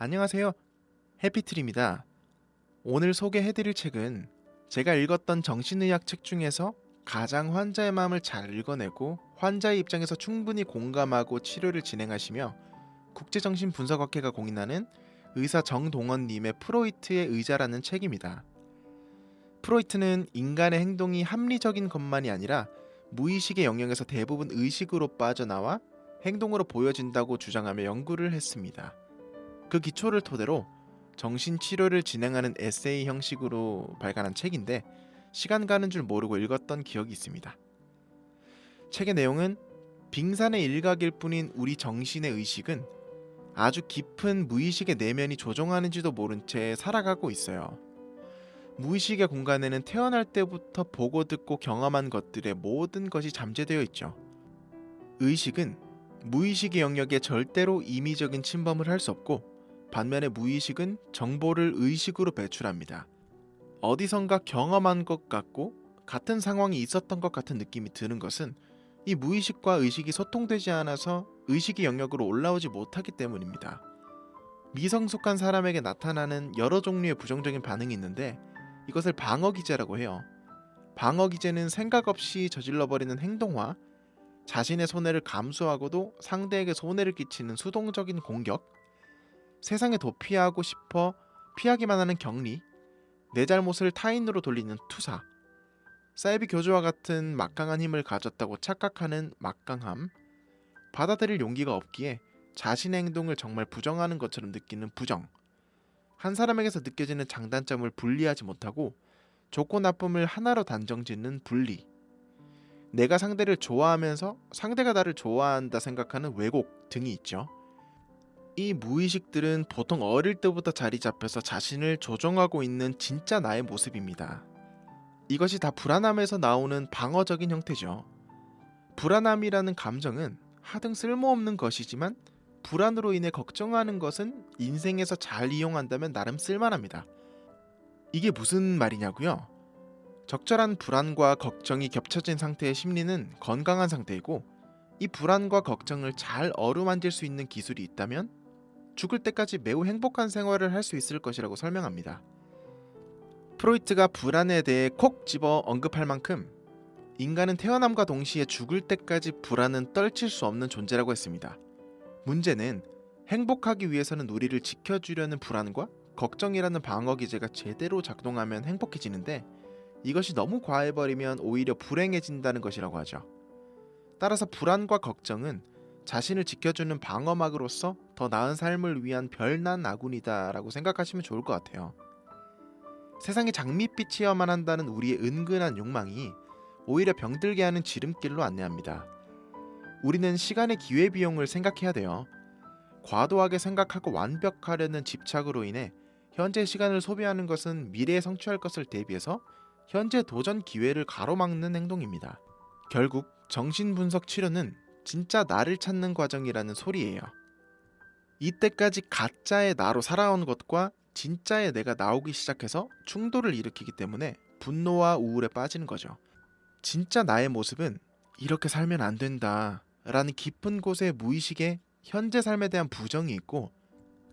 안녕하세요. 해피트리입니다. 오늘 소개해드릴 책은 제가 읽었던 정신의학 책 중에서 가장 환자의 마음을 잘 읽어내고 환자의 입장에서 충분히 공감하고 치료를 진행하시며 국제정신분석학회가 공인하는 의사 정동원님의 프로이트의 의자라는 책입니다. 프로이트는 인간의 행동이 합리적인 것만이 아니라 무의식의 영역에서 대부분 의식으로 빠져나와 행동으로 보여진다고 주장하며 연구를 했습니다. 그 기초를 토대로 정신치료를 진행하는 에세이 형식으로 발간한 책인데 시간 가는 줄 모르고 읽었던 기억이 있습니다. 책의 내용은 빙산의 일각일 뿐인 우리 정신의 의식은 아주 깊은 무의식의 내면이 조종하는지도 모른 채 살아가고 있어요. 무의식의 공간에는 태어날 때부터 보고 듣고 경험한 것들의 모든 것이 잠재되어 있죠. 의식은 무의식의 영역에 절대로 임의적인 침범을 할 수 없고 반면에 무의식은 정보를 의식으로 배출합니다. 어디선가 경험한 것 같고 같은 상황이 있었던 것 같은 느낌이 드는 것은 이 무의식과 의식이 소통되지 않아서 의식의 영역으로 올라오지 못하기 때문입니다. 미성숙한 사람에게 나타나는 여러 종류의 부정적인 반응이 있는데 이것을 방어 기제라고 해요. 방어 기제는 생각 없이 저질러 버리는 행동화, 자신의 손해를 감수하고도 상대에게 손해를 끼치는 수동적인 공격, 세상에 도피하고 싶어 피하기만 하는 격리, 내 잘못을 타인으로 돌리는 투사, 사이비 교주와 같은 막강한 힘을 가졌다고 착각하는 막강함, 받아들일 용기가 없기에 자신의 행동을 정말 부정하는 것처럼 느끼는 부정, 한 사람에게서 느껴지는 장단점을 분리하지 못하고 좋고 나쁨을 하나로 단정짓는 분리, 내가 상대를 좋아하면서 상대가 나를 좋아한다 생각하는 왜곡 등이 있죠. 이 무의식들은 보통 어릴 때부터 자리 잡혀서 자신을 조종하고 있는 진짜 나의 모습입니다. 이것이 다 불안함에서 나오는 방어적인 형태죠. 불안함이라는 감정은 하등 쓸모없는 것이지만 불안으로 인해 걱정하는 것은 인생에서 잘 이용한다면 나름 쓸만합니다. 이게 무슨 말이냐고요? 적절한 불안과 걱정이 겹쳐진 상태의 심리는 건강한 상태이고 이 불안과 걱정을 잘 어루만질 수 있는 기술이 있다면 죽을 때까지 매우 행복한 생활을 할 수 있을 것이라고 설명합니다. 프로이트가 불안에 대해 콕 집어 언급할 만큼 인간은 태어남과 동시에 죽을 때까지 불안은 떨칠 수 없는 존재라고 했습니다. 문제는 행복하기 위해서는 우리를 지켜주려는 불안과 걱정이라는 방어 기제가 제대로 작동하면 행복해지는데 이것이 너무 과해버리면 오히려 불행해진다는 것이라고 하죠. 따라서 불안과 걱정은 자신을 지켜주는 방어막으로서 더 나은 삶을 위한 별난 아군이다라고 생각하시면 좋을 것 같아요. 세상이 장밋빛이어만 한다는 우리의 은근한 욕망이 오히려 병들게 하는 지름길로 안내합니다. 우리는 시간의 기회 비용을 생각해야 돼요. 과도하게 생각하고 완벽하려는 집착으로 인해 현재 시간을 소비하는 것은 미래에 성취할 것을 대비해서 현재 도전 기회를 가로막는 행동입니다. 결국 정신분석 치료는 진짜 나를 찾는 과정이라는 소리예요. 이때까지 가짜의 나로 살아온 것과 진짜의 내가 나오기 시작해서 충돌을 일으키기 때문에 분노와 우울에 빠지는 거죠. 진짜 나의 모습은 이렇게 살면 안 된다 라는 깊은 곳에 무의식에 현재 삶에 대한 부정이 있고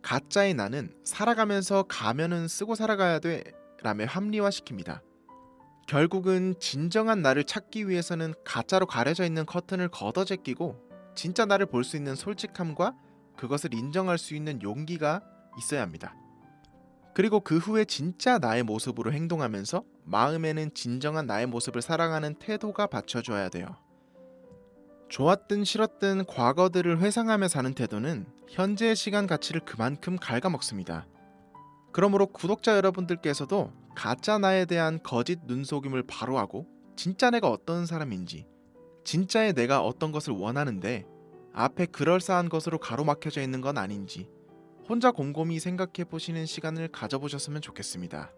가짜의 나는 살아가면서 가면은 쓰고 살아가야 돼 라며 합리화시킵니다. 결국은 진정한 나를 찾기 위해서는 가짜로 가려져 있는 커튼을 걷어 제끼고 진짜 나를 볼 수 있는 솔직함과 그것을 인정할 수 있는 용기가 있어야 합니다. 그리고 그 후에 진짜 나의 모습으로 행동하면서 마음에는 진정한 나의 모습을 살아가는 태도가 받쳐줘야 돼요. 좋았든 싫었든 과거들을 회상하며 사는 태도는 현재의 시간 가치를 그만큼 갉아먹습니다. 그러므로 구독자 여러분들께서도 가짜 나에 대한 거짓 눈속임을 바로 하고 진짜 내가 어떤 사람인지 진짜의 내가 어떤 것을 원하는데 앞에 그럴싸한 것으로 가로막혀져 있는 건 아닌지 혼자 곰곰이 생각해 보시는 시간을 가져보셨으면 좋겠습니다.